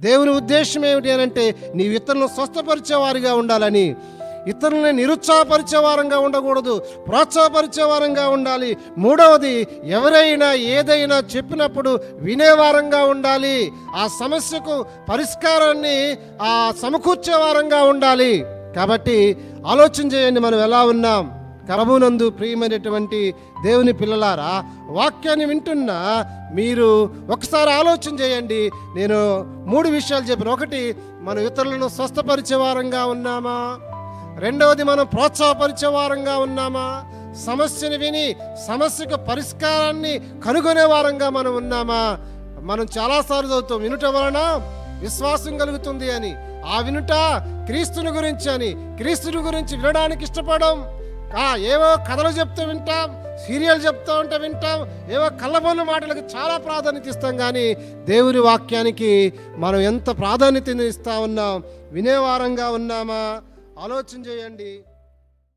దేవుని ఉద్దేశం ఏమిటి అని అంటే నీవు ఇతరులను స్వస్థపరిచేవారిగా ఉండాలని. ఇతరులని నిరుత్సాహపరిచే వారంగా ఉండకూడదు ప్రోత్సాహపరిచే వారంగా ఉండాలి. మూడవది ఎవరైనా ఏదైనా చెప్పినప్పుడు వినేవారంగా ఉండాలి. ఆ సమస్యకు పరిష్కారాన్ని ఆ సమకూర్చే వారంగా ఉండాలి. కాబట్టి ఆలోచన చేయండి మనం ఎలా ఉన్నాం. కరమునందు ప్రియమైనటువంటి దేవుని పిల్లలారా వాక్యాన్ని వింటున్నా మీరు ఒకసారి ఆలోచన చేయండి. నేను మూడు విషయాలు చెప్పిన. ఒకటి మనం ఇతరులను స్వస్థపరిచే వారంగా ఉన్నామా? రెండవది మనం ప్రోత్సాహపరిచే వారంగా ఉన్నామా? సమస్యను విని సమస్యకు పరిష్కారాన్ని కనుగొనే వారంగా మనం ఉన్నామా? మనం చాలాసార్లు చదువుతాం వినుట వలన విశ్వాసం కలుగుతుంది అని. ఆ వినుట క్రీస్తుని గురించి అని. క్రీస్తుని గురించి వినడానికి ఇష్టపడం ఏవో కథలు చెప్తూ వింటాం సీరియల్ చెప్తూ ఉంటే వింటాం ఏవో కళ్ళబొల్లు మాటలకు చాలా ప్రాధాన్యత ఇస్తాం కానీ దేవుని వాక్యానికి మనం ఎంత ప్రాధాన్యత ఇస్తా ఉన్నాం వినేవారంగా ఉన్నామా? ఆలోచన చేయండి.